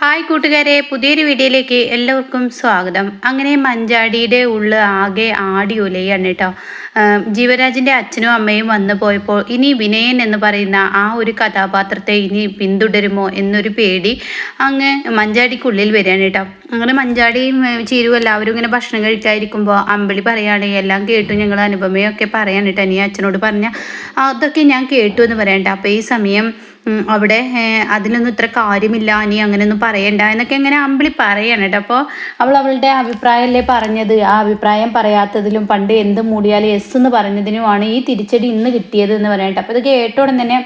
Hi കൂട്ടുകാരെ പുതിയൊരു വീഡിയോയിലേക്ക് എല്ലാവർക്കും സ്വാഗതം. അങ്ങനെ മഞ്ചാടിയുടെ ഉള്ള ആകെ ആടി ഉലയാണ് കേട്ടോ. ജീവരാജിന്റെ അച്ഛനും അമ്മയും വന്നു പോയപ്പോൾ ഇനി വിനയൻ എന്ന് പറയുന്ന ആ ഒരു കഥാപാത്രത്തെ ഇനി പിന്തുടരുമോ എന്നൊരു പേടി അങ്ങ് മഞ്ചാടിക്കുള്ളിൽ വരികയാണ് കേട്ടോ. അങ്ങനെ മഞ്ചാടിയും ചീരും എല്ലാവരും ഇങ്ങനെ ഭക്ഷണം കഴിക്കാതിരിക്കുമ്പോൾ അമ്പിളി പറയുകയാണ് എല്ലാം കേട്ടു ഞങ്ങൾ അനുപമയൊക്കെ പറയാൻ കേട്ടോ. അച്ഛനോട് പറഞ്ഞ അതൊക്കെ ഞാൻ കേട്ടു എന്ന് പറയണ്ട. അപ്പോൾ ഈ സമയം അവിടെ അതിനൊന്നും ഇത്ര കാര്യമില്ല നീ അങ്ങനെയൊന്നും പറയണ്ട എന്നൊക്കെ ഇങ്ങനെ അമ്പിളി പറയാണ് കേട്ടോ. അപ്പോൾ അവൾ അവളുടെ അഭിപ്രായമല്ലേ പറഞ്ഞത്. ആ അഭിപ്രായം പറയാത്തതിലും പണ്ട് എന്ത് മൂടിയാലും എസ് എന്ന് പറഞ്ഞതിനുമാണ് ഈ തിരിച്ചടി ഇന്ന് കിട്ടിയത് എന്ന് പറയട്ടെ അപ്പോൾ ഇത് കേട്ടോടെ തന്നെ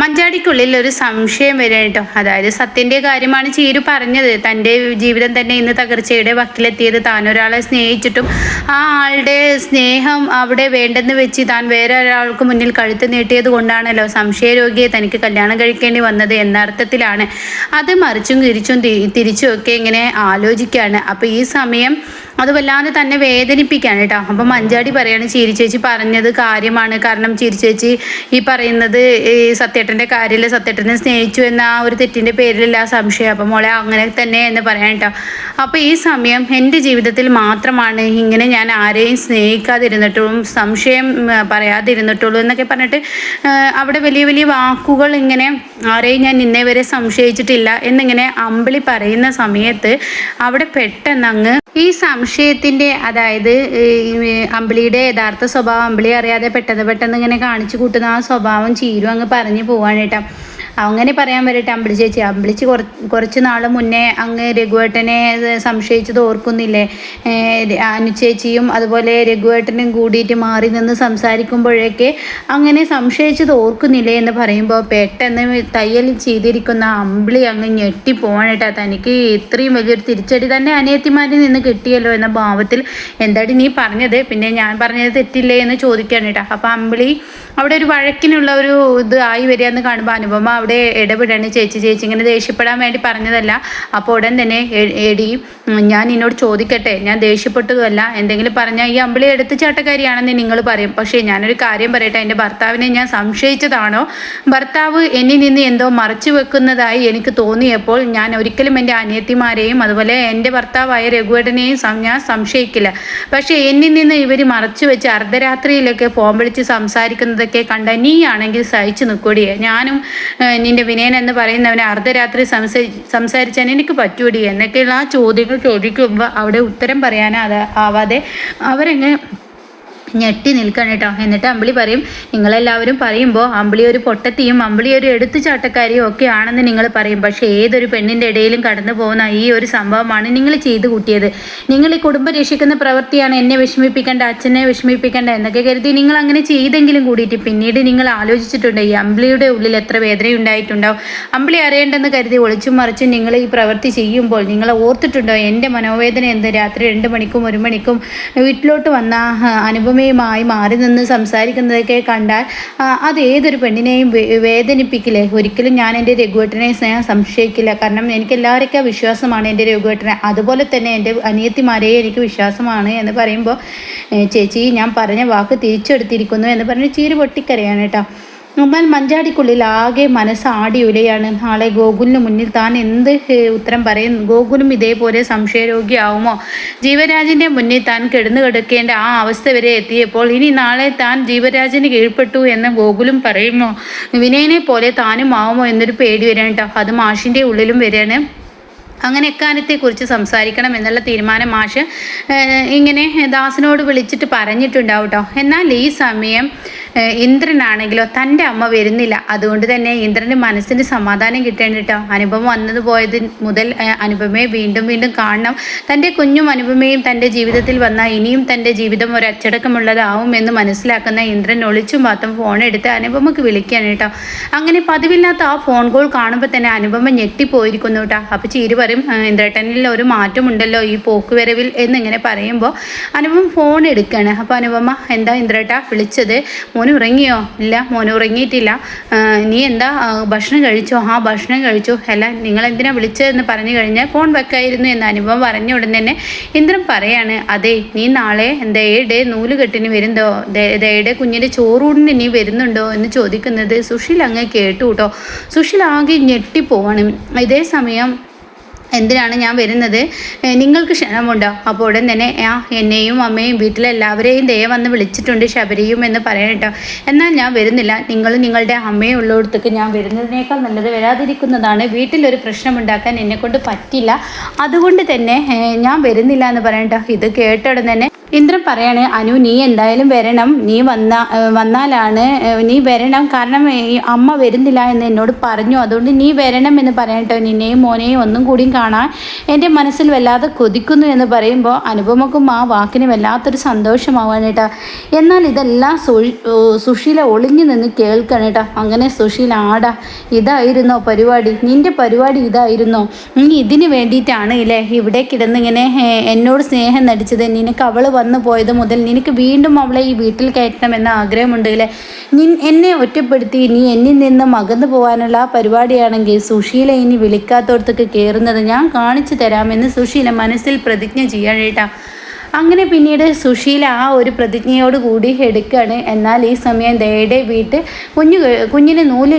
മഞ്ചാടിക്കുള്ളിൽ ഒരു സംശയം വരും കേട്ടോ. അതായത് സത്യന്റെ കാര്യമാണ് ചീരു പറഞ്ഞത്. തന്റെ ജീവിതം തന്നെ ഇന്ന് തകർച്ചയുടെ വക്കിലെത്തിയത്. താൻ ഒരാളെ സ്നേഹിച്ചിട്ടും ആ ആളുടെ സ്നേഹം അവിടെ വേണ്ടെന്ന് വെച്ച് താൻ വേറെ ഒരാൾക്ക് മുന്നിൽ കഴുത്ത് നീട്ടിയത് കൊണ്ടാണല്ലോ സംശയരോഗിയെ തനിക്ക് കല്യാണം കഴിക്കേണ്ടി വന്നത് എന്ന അർത്ഥത്തിലാണ്. അത് മറിച്ചും തിരിച്ചും തിരിച്ചും ഒക്കെ ഇങ്ങനെ ആലോചിക്കുകയാണ്. അപ്പോൾ ഈ സമയം അത് വല്ലാതെ തന്നെ വേദനിപ്പിക്കുകയാണ് കേട്ടോ. അപ്പം മഞ്ചാടി പറയാണ് ചിരി ചേച്ചി പറഞ്ഞത് കാര്യമാണ്. കാരണം ചിരി ചേച്ചി ഈ പറയുന്നത് ഈ സത്യേട്ടന്റെ കാര്യമില്ല? സത്യേട്ടനെ സ്നേഹിച്ചു എന്ന ആ ഒരു തെറ്റിന്റെ പേരിലല്ല സംശയം. അപ്പം മോളെ അങ്ങനെ തന്നെ എന്ന് പറയാൻ കേട്ടോ. അപ്പോൾ ഈ സമയം എന്റെ ജീവിതത്തിൽ മാത്രമാണ് ഇങ്ങനെ ഞാൻ ആരെയും സ്നേഹിക്കാതിരുന്നിട്ടും സംശയം പറയാതിരുന്നിട്ടുള്ളൂ എന്നൊക്കെ പറഞ്ഞിട്ട് അവിടെ വലിയ വലിയ വാക്കുകൾ ഇങ്ങനെ ആരെയും ഞാൻ ഇന്നേ വരെ സംശയിച്ചിട്ടില്ല എന്നിങ്ങനെ അമ്പിളി പറയുന്ന സമയത്ത് അവിടെ പെട്ടെന്ന് അങ്ങ് ഈ സംശയത്തിന്റെ അതായത് അമ്പിളിയുടെ യഥാർത്ഥ സ്വഭാവം അമ്പിളി അറിയാതെ പെട്ടെന്ന് പെട്ടെന്ന് ഇങ്ങനെ കാണിച്ചു കൂട്ടുന്ന ആ സ്വഭാവം ചീരും അങ്ങ് പറഞ്ഞു പോവാണ് അങ്ങനെ പറയാൻ വരട്ടെ അമ്പിളി ചേച്ചി. അമ്പിളിച്ച് കുറച്ച് നാൾ മുന്നേ അങ്ങ് രഘുവേട്ടനെ സംശയിച്ചത് ഓർക്കുന്നില്ലേ? അനുചേച്ചിയും അതുപോലെ രഘുവേട്ടനും കൂടിയിട്ട് മാറി നിന്ന് സംസാരിക്കുമ്പോഴൊക്കെ അങ്ങനെ സംശയിച്ചത് ഓർക്കുന്നില്ലേ എന്ന് പറയുമ്പോൾ പെട്ടെന്ന് തയ്യൽ ചെയ്തിരിക്കുന്ന അമ്പിളി അങ്ങ് ഞെട്ടി കേട്ടോ തനിക്ക് ഇത്രയും വലിയൊരു തിരിച്ചടി തന്നെ അനിയത്തിമാരിൽ നിന്ന് കിട്ടിയല്ലോ എന്ന ഭാവത്തിൽ എന്താടി നീ പറഞ്ഞത്? പിന്നെ ഞാൻ പറഞ്ഞത് തെറ്റില്ലേ എന്ന് ചോദിക്കുകയാണ് കേട്ടോ അപ്പോൾ അമ്പിളി അവിടെ ഒരു വഴക്കിനുള്ള ഒരു ഇത് ആയി വരിക എന്ന് കാണുമ്പോൾ അനുപമ അവിടെ ഇടപെടണേ ചേച്ചി ചേച്ചി ഇങ്ങനെ ദേഷ്യപ്പെടാൻ വേണ്ടി പറഞ്ഞതല്ല. അപ്പോൾ ഉടൻ തന്നെ എടി ഞാൻ നിന്നോട് ചോദിക്കട്ടെ. ഞാൻ ദേഷ്യപ്പെട്ടതുമല്ല. എന്തെങ്കിലും പറഞ്ഞാൽ ഈ അമ്പിളി എടുത്ത് ചാട്ടക്കാരിയാണെന്ന് നിങ്ങൾ പറയും. പക്ഷേ ഞാനൊരു കാര്യം പറയട്ടെ. എന്റെ ഭർത്താവിനെ ഞാൻ സംശയിച്ചതാണോ? ഭർത്താവ് എന്നിൽ നിന്ന് എന്തോ മറച്ചു വെക്കുന്നതായി എനിക്ക് തോന്നിയപ്പോൾ ഞാൻ ഒരിക്കലും എന്റെ അനിയത്തിമാരെയും അതുപോലെ എന്റെ ഭർത്താവായ രഘുവേടനെയും ഞാൻ സംശയിക്കില്ല. പക്ഷേ എന്നിൽ നിന്ന് ഇവർ മറച്ചു വെച്ച് അർദ്ധരാത്രിയിലൊക്കെ ഫോൺ വിളിച്ച് സംസാരിക്കുന്നതൊക്കെ കണ്ട നീയാണെങ്കിൽ സഹിച്ചു നിൽക്കൂടിയേ. ഞാനും നിന്റെ വിനയൻ എന്ന് പറയുന്നവനെ അർദ്ധരാത്രി സംസാരി സംസാരിച്ചാൽ എനിക്ക് പറ്റൂടി എന്നൊക്കെയുള്ള ആ ചോദ്യങ്ങൾ ചോദിക്കുമ്പോൾ അവിടെ ഉത്തരം പറയാനാ ആവാതെ അവരങ്ങ് ഞെട്ടി നിൽക്കണം കേട്ടോ. എന്നിട്ട് അമ്പിളി പറയും നിങ്ങളെല്ലാവരും പറയുമ്പോൾ അമ്പിളി ഒരു പൊട്ടത്തിയും അമ്പിളി ഒരു എടുത്തുചാട്ടക്കാരിയും ഒക്കെ ആണെന്ന് നിങ്ങൾ പറയും. പക്ഷേ ഏതൊരു പെണ്ണിന്റെ ഇടയിലും കടന്നു പോകുന്ന ഈ ഒരു സംഭവമാണ് നിങ്ങൾ ചെയ്തു കൂട്ടിയത്. നിങ്ങൾ ഈ കുടുംബം രക്ഷിക്കുന്ന പ്രവൃത്തിയാണ് എന്നെ വിഷമിപ്പിക്കേണ്ട അച്ഛനെ വിഷമിപ്പിക്കേണ്ട എന്നൊക്കെ കരുതി നിങ്ങൾ അങ്ങനെ ചെയ്തെങ്കിലും കൂടിയിട്ട് പിന്നീട് നിങ്ങൾ ആലോചിച്ചിട്ടുണ്ട് ഈ അമ്പിളിയുടെ ഉള്ളിൽ എത്ര വേദന ഉണ്ടായിട്ടുണ്ടാവും അമ്പിളി അറിയേണ്ടെന്ന് കരുതി ഒളിച്ചും മറിച്ചും നിങ്ങൾ ഈ പ്രവൃത്തി ചെയ്യുമ്പോൾ നിങ്ങൾ ഓർത്തിട്ടുണ്ടോ? എന്റെ മനോവേദന എന്ത്? രാത്രി രണ്ട് മണിക്കും ഒരു മണിക്കും വീട്ടിലോട്ട് വന്ന ആ, അനുപമയുമായി മാറി നിന്ന് സംസാരിക്കുന്നതൊക്കെ കണ്ടാൽ അത് ഏതൊരു പെണ്ണിനെയും വേദനിപ്പിക്കില്ലേ? ഒരിക്കലും ഞാൻ എന്റെ രഘുവേട്ടനെ സ്നേഹം സംശയിക്കില്ല. കാരണം എനിക്ക് എല്ലാവരൊക്കെ വിശ്വാസമാണ് എന്റെ രഘുവേട്ടനെ. അതുപോലെ തന്നെ എന്റെ അനിയത്തിമാരെ എനിക്ക് വിശ്വാസമാണ് എന്ന് പറയുമ്പോൾ ചേച്ചി ഞാൻ പറഞ്ഞ വാക്ക് തിരിച്ചെടുത്തിരിക്കുന്നു എന്ന് പറഞ്ഞ് ചീര് പൊട്ടിക്കരയാണ് കേട്ടോ. എന്നാൽ മഞ്ചാടിക്കുള്ളിൽ ആകെ മനസ്സ് ആടി ഉലയാണ്. നാളെ ഗോകുലിന് മുന്നിൽ താൻ എന്ത് ഉത്തരം പറയും? ഗോകുലും ഇതേപോലെ സംശയരോഗിയാവുമോ? ജീവരാജിന്റെ മുന്നിൽ താൻ കിടന്നു കിടക്കേണ്ട ആ അവസ്ഥ വരെ എത്തിയപ്പോൾ ഇനി നാളെ താൻ ജീവരാജിന് കീഴ്പ്പെട്ടു എന്ന് ഗോകുലും പറയുമോ? വിനയനെ പോലെ താനും ആവുമോ എന്നൊരു പേടി വരാണ് കേട്ടോ. അത് മാഷിന്റെ ഉള്ളിലും വരികയാണ് അങ്ങനെ എക്കാലത്തെക്കുറിച്ച് സംസാരിക്കണം എന്നുള്ള തീരുമാനം മാഷ് ഇങ്ങനെ ദാസിനോട് വിളിച്ചിട്ട് പറഞ്ഞിട്ടുണ്ടാവും കേട്ടോ. എന്നാൽ ഈ സമയം ഇന്ദ്രനാണെങ്കിലോ തന്റെ അമ്മ വരുന്നില്ല. അതുകൊണ്ട് തന്നെ ഇന്ദ്രന്റെ മനസ്സിന് സമാധാനം കിട്ടേണ്ടിട്ടോ അനുപമ വന്നത് പോയത് മുതൽ അനുപമയെ വീണ്ടും വീണ്ടും കാണണം. തന്റെ കുഞ്ഞും അനുപമയും തന്റെ ജീവിതത്തിൽ വന്നാൽ ഇനിയും തന്റെ ജീവിതം ഒരു അച്ചടക്കമുള്ളതാവും എന്ന് മനസ്സിലാക്കുന്ന ഇന്ദ്രൻ ഒളിച്ചു മാത്രം ഫോൺ എടുത്ത് അനുപമക്ക് വിളിക്കുകയാണ് കേട്ടോ. അങ്ങനെ പതിവില്ലാത്ത ആ ഫോൺ കോൾ കാണുമ്പോൾ തന്നെ അനുപമ ഞെട്ടിപ്പോയിരിക്കുന്നു കേട്ടോ. അപ്പോൾ ചീര് പറയും "ആ, ഇന്ദ്രേട്ടനിൽ ഒരു മാറ്റമുണ്ടല്ലോ ഈ പോക്കുവരവിൽ എന്നിങ്ങനെ പറയുമ്പോൾ അനുപമ ഫോൺ എടുക്കുകയാണ് അപ്പോൾ അനുപമ എന്താ ഇന്ദ്രേട്ട വിളിച്ചത്? ഉറങ്ങിയോ ഇല്ല മോന് ഉറങ്ങിയിട്ടില്ല നീ എന്താ ഭക്ഷണം കഴിച്ചോ? ആ ഭക്ഷണം കഴിച്ചു. അല്ല നിങ്ങൾ എന്തിനാ വിളിച്ചതെന്ന് പറഞ്ഞു കഴിഞ്ഞാൽ ഫോൺ വെക്കായിരുന്നു എന്ന് അനുഭവം പറഞ്ഞ ഉടൻ തന്നെ ഇന്ദ്രൻ പറയാണ് അതെ നീ നാളെ ദയയുടെ നൂലുകെട്ടിന് വരുന്നോ? ദയയുടെ കുഞ്ഞിന്റെ ചോറൂടിന് നീ വരുന്നുണ്ടോ? എന്ന് ചോദിക്കുന്നത് സുഷിൽ അങ്ങ് കേട്ടു കേട്ടോ. സുഷിൽ ആകെ ഞെട്ടിപ്പോവാണ്. ഇതേ സമയം എന്തിനാണ് ഞാൻ വരുന്നത്? നിങ്ങൾക്ക് ക്ഷണമുണ്ടോ അപ്പോൾ ഉടൻ തന്നെ ആ എന്നെയും അമ്മയും വീട്ടിലെല്ലാവരെയും ദയ വന്ന് വിളിച്ചിട്ടുണ്ട് ശബരിയും എന്ന് പറയണട്ടോ എന്നാൽ ഞാൻ വരുന്നില്ല. നിങ്ങൾ നിങ്ങളുടെ അമ്മയും ഉള്ളിടത്തേക്ക് ഞാൻ വരുന്നതിനേക്കാൾ നല്ലത് വരാതിരിക്കുന്നതാണ്. വീട്ടിലൊരു പ്രശ്നമുണ്ടാക്കാൻ എന്നെക്കൊണ്ട് പറ്റില്ല. അതുകൊണ്ട് തന്നെ ഞാൻ വരുന്നില്ല എന്ന് പറയട്ടോ ഇത് കേട്ടോടെ തന്നെ ഇന്ദ്രൻ പറയാണ് അനു നീ എന്തായാലും വരണം. നീ വന്ന വന്നാലാണ് നീ വരണം. കാരണം അമ്മ വരുന്നില്ല എന്ന് എന്നോട് പറഞ്ഞു. അതുകൊണ്ട് നീ വരണം എന്ന് പറയട്ടോ നിന്നെയും മോനെയും ഒന്നും കൂടിയും കാണാൻ എന്റെ മനസ്സിൽ വല്ലാതെ കൊതിക്കുന്നു എന്ന് പറയുമ്പോൾ അനുപമക്കും ആ വാക്കിന് വല്ലാത്തൊരു സന്തോഷമാവാൻ കേട്ടോ. എന്നാൽ ഇതെല്ലാം സുശീല ഒളിഞ്ഞു നിന്ന് കേൾക്കണം കേട്ടോ. അങ്ങനെ സുശീല ആടാ ഇതായിരുന്നോ പരിപാടി? നിന്റെ പരിപാടി ഇതായിരുന്നോ? നീ ഇതിന് വേണ്ടിയിട്ടാണ് ഇല്ലേ? ഇവിടെ കിടന്നിങ്ങനെ എന്നോട് സ്നേഹം നടിച്ചത്. നിനക്ക് അവൾ വന്നു പോയത് മുതൽ നിനക്ക് വീണ്ടും അവളെ ഈ വീട്ടിൽ കയറ്റണമെന്ന ആഗ്രഹമുണ്ടെങ്കിൽ നിൻ എന്നെ ഒറ്റപ്പെടുത്തി നീ എന്നിൽ നിന്ന് മകന്നു പോകാനുള്ള ആ പരിപാടിയാണെങ്കിൽ സുശീല ഇനി വിളിക്കാത്തോടത്തേക്ക് കയറുന്നത് ഞാൻ കാണിച്ചു തരാമെന്ന് സുശീല മനസ്സിൽ പ്രതിജ്ഞ ചെയ്യാനേട്ടാ അങ്ങനെ പിന്നീട് സുശീല ആ ഒരു പ്രതിജ്ഞയോട് കൂടി എടുക്കുകയാണ് എന്നാൽ ഈ സമയം ദയയുടെ വീട്ട് കുഞ്ഞു കുഞ്ഞിന് നൂൽ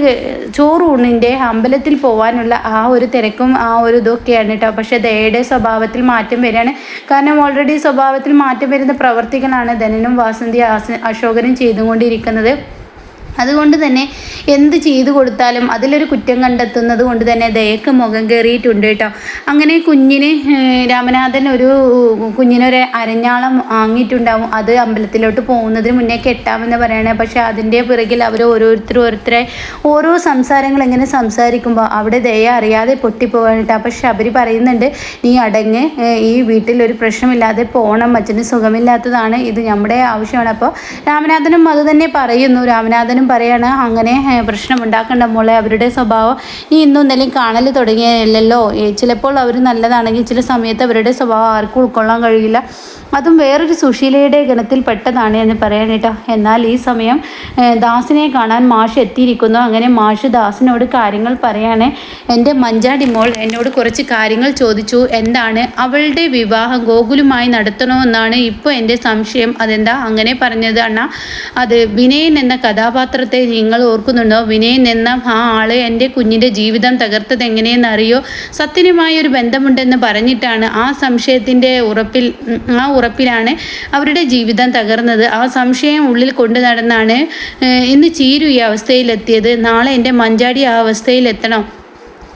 ചോറൂണിന്റെ അമ്പലത്തിൽ പോകാനുള്ള ആ ഒരു തിരക്കും ആ ഒരു ഇതൊക്കെയാണ് കേട്ടോ പക്ഷേ ദയയുടെ സ്വഭാവത്തിൽ മാറ്റം വരികയാണ്. കാരണം ഓൾറെഡി സ്വഭാവത്തിൽ മാറ്റം വരുന്ന പ്രവർത്തികളാണ് ധനനും വാസന്തി അശോകനും ചെയ്തുകൊണ്ടിരിക്കുന്നത്. അതുകൊണ്ട് തന്നെ എന്ത് ചെയ്തു കൊടുത്താലും അതിലൊരു കുറ്റം കണ്ടെത്തുന്നത് കൊണ്ട് തന്നെ ദയക്ക് മുഖം കയറിയിട്ടുണ്ട് കേട്ടോ. അങ്ങനെ കുഞ്ഞിന് രാമനാഥൻ ഒരു കുഞ്ഞിനൊരു അരഞ്ഞാളം വാങ്ങിയിട്ടുണ്ടാവും. അത് അമ്പലത്തിലോട്ട് പോകുന്നതിന് മുന്നേ കെട്ടാമെന്ന് പറയണേ. പക്ഷേ അതിന്റെ പിറകിൽ അവർ ഓരോരുത്തരും ഓരോരുത്തരെ ഓരോ സംസാരങ്ങൾ എങ്ങനെ സംസാരിക്കുമ്പോൾ അവിടെ ദയ അറിയാതെ പൊട്ടിപ്പോകാൻ കേട്ടോ. അവർ പറയുന്നുണ്ട് നീ അടങ്ങ് ഈ വീട്ടിൽ ഒരു പ്രശ്നമില്ലാതെ പോകണം അച്ഛന് സുഖമില്ലാത്തതാണ് ഇത് നമ്മുടെ ആവശ്യമാണ്. അപ്പോൾ രാമനാഥനും അത് തന്നെ പറയുന്നു. രാമനാഥനും പറയാണ് അങ്ങനെ പ്രശ്നം ഉണ്ടാക്കേണ്ട മോളെ അവരുടെ സ്വഭാവം നീ ഇന്നും ഇന്നലെയും കാണൽ തുടങ്ങിയല്ലോ ചിലപ്പോൾ അവർ നല്ലതാണെങ്കിൽ ചില സമയത്ത് അവരുടെ സ്വഭാവം ആർക്കും ഉൾക്കൊള്ളാൻ കഴിയില്ല. അതും വേറൊരു സുശീലയുടെ ഗണത്തിൽ പെട്ടതാണ് എന്ന് പറയാൻ കേട്ടോ. എന്നാൽ ഈ സമയം ദാസിനെ കാണാൻ മാഷ് എത്തിയിരിക്കുന്നു. അങ്ങനെ മാഷ് ദാസിനോട് കാര്യങ്ങൾ പറയാണ് എന്റെ മഞ്ചാടി മോൾ എന്നോട് കുറച്ച് കാര്യങ്ങൾ ചോദിച്ചു. എന്താണ്? അവളുടെ വിവാഹം ഗോകുലുമായി നടത്തണമെന്നാണ് ഇപ്പോൾ എന്റെ സംശയം. അതെന്താ അങ്ങനെ പറഞ്ഞത് അണ്ണ? അത് വിനയൻ എന്ന കഥാപാത്രത്തെ നിങ്ങൾ ഓർക്കുന്നുണ്ടോ? വിനയൻ എന്ന ആ ആൾ എന്റെ കുഞ്ഞിന്റെ ജീവിതം തകർത്തത് എങ്ങനെയെന്ന് അറിയോ ഒരു ബന്ധമുണ്ടെന്ന് പറഞ്ഞിട്ടാണ് ആ സംശയത്തിന്റെ ഉറപ്പിൽ ആ ഉറപ്പിലാണ് അവരുടെ ജീവിതം തകർന്നത്. ആ സംശയം ഉള്ളിൽ കൊണ്ടു നടന്നാണ് ഇന്ന് ചീരു ഈ അവസ്ഥയിലെത്തിയത്. നാളെ എന്റെ മഞ്ചാടി ആ അവസ്ഥയിലെത്തണം.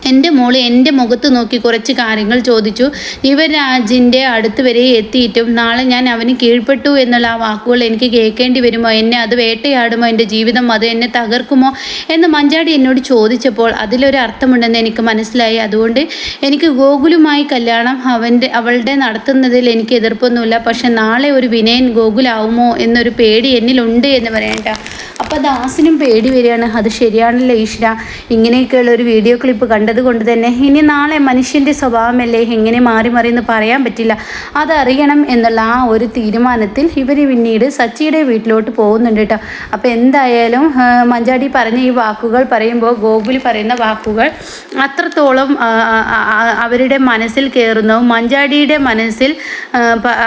എന്റെ മോൾ എന്റെ മുഖത്ത് നോക്കി കുറച്ച് കാര്യങ്ങൾ ചോദിച്ചു. യുവരാജിന്റെ അടുത്ത് വരെ എത്തിയിട്ടും നാളെ ഞാൻ അവന് കീഴ്പ്പെട്ടു എന്നുള്ള ആ വാക്കുകൾ എനിക്ക് കേൾക്കേണ്ടി വരുമോ? എന്നെ അത് വേട്ടയാടുമോ? എന്റെ ജീവിതം അത് എന്നെ തകർക്കുമോ? എന്ന് മഞ്ചാടി എന്നോട് ചോദിച്ചപ്പോൾ അതിലൊരു അർത്ഥമുണ്ടെന്ന് എനിക്ക് മനസ്സിലായി. അതുകൊണ്ട് എനിക്ക് ഗോകുലുമായി കല്യാണം അവന്റെ അവളുടെ നടത്തുന്നതിൽ എനിക്ക് എതിർപ്പൊന്നുമില്ല. പക്ഷെ നാളെ ഒരു വിനയൻ ഗോകുലാവുമോ എന്നൊരു പേടി എന്നിലുണ്ട് എന്ന് പറയണ്ട. അപ്പോൾ ദാസിനും പേടി വരികയാണ്. അത് ശരിയാണല്ലോ ഈശ്വര? ഇങ്ങനെയൊക്കെയുള്ള ഒരു വീഡിയോ ക്ലിപ്പ് കണ്ടത് കൊണ്ട് തന്നെ ഇനി നാളെ മനുഷ്യന്റെ സ്വഭാവമല്ലേ എങ്ങനെ മാറി മാറി എന്ന് പറയാൻ പറ്റില്ല. അതറിയണം എന്നുള്ള ആ ഒരു തീരുമാനത്തിൽ ഇവർ പിന്നീട് സച്ചിയുടെ വീട്ടിലോട്ട് പോകുന്നുണ്ട് കേട്ടോ. അപ്പോൾ എന്തായാലും മഞ്ചാടി പറഞ്ഞ ഈ വാക്കുകൾ പറയുമ്പോൾ ഗോകുൽ പറയുന്ന വാക്കുകൾ അത്രത്തോളം അവരുടെ മനസ്സിൽ കയറുന്നതും മഞ്ചാടിയുടെ മനസ്സിൽ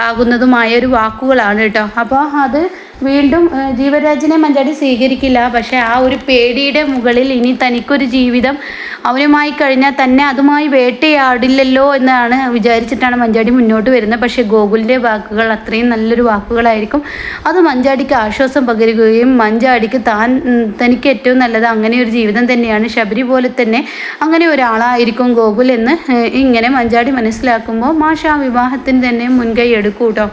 ആകുന്നതുമായ ഒരു വാക്കുകളാണ് കേട്ടോ. അപ്പോൾ അത് വീണ്ടും ജീവരാജിനെ മഞ്ചാടി സ്വീകരിക്കില്ല. പക്ഷേ ആ ഒരു പേടിയുടെ മുകളിൽ ഇനി തനിക്കൊരു ജീവിതം അവനുമായി കഴിഞ്ഞാൽ തന്നെ അതുമായി വേട്ടയാടില്ലല്ലോ എന്നാണ് വിചാരിച്ചിട്ടാണ് മഞ്ചാടി മുന്നോട്ട് വരുന്നത്. പക്ഷേ ഗോകുലിന്റെ വാക്കുകൾ അത്രയും നല്ലൊരു വാക്കുകളായിരിക്കും. അത് മഞ്ചാടിക്ക് ആശ്വാസം പകരുകയും മഞ്ചാടിക്ക് താൻ തനിക്ക് ഏറ്റവും നല്ലത് അങ്ങനെ ഒരു ജീവിതം തന്നെയാണ്. ശബരി പോലെ തന്നെ അങ്ങനെ ഒരാളായിരിക്കും ഗോകുൽ എന്ന് ഇങ്ങനെ മഞ്ചാടി മനസ്സിലാക്കുമ്പോൾ മാഷ ആ വിവാഹത്തിന് തന്നെ മുൻകൈ എടുക്കൂട്ടോ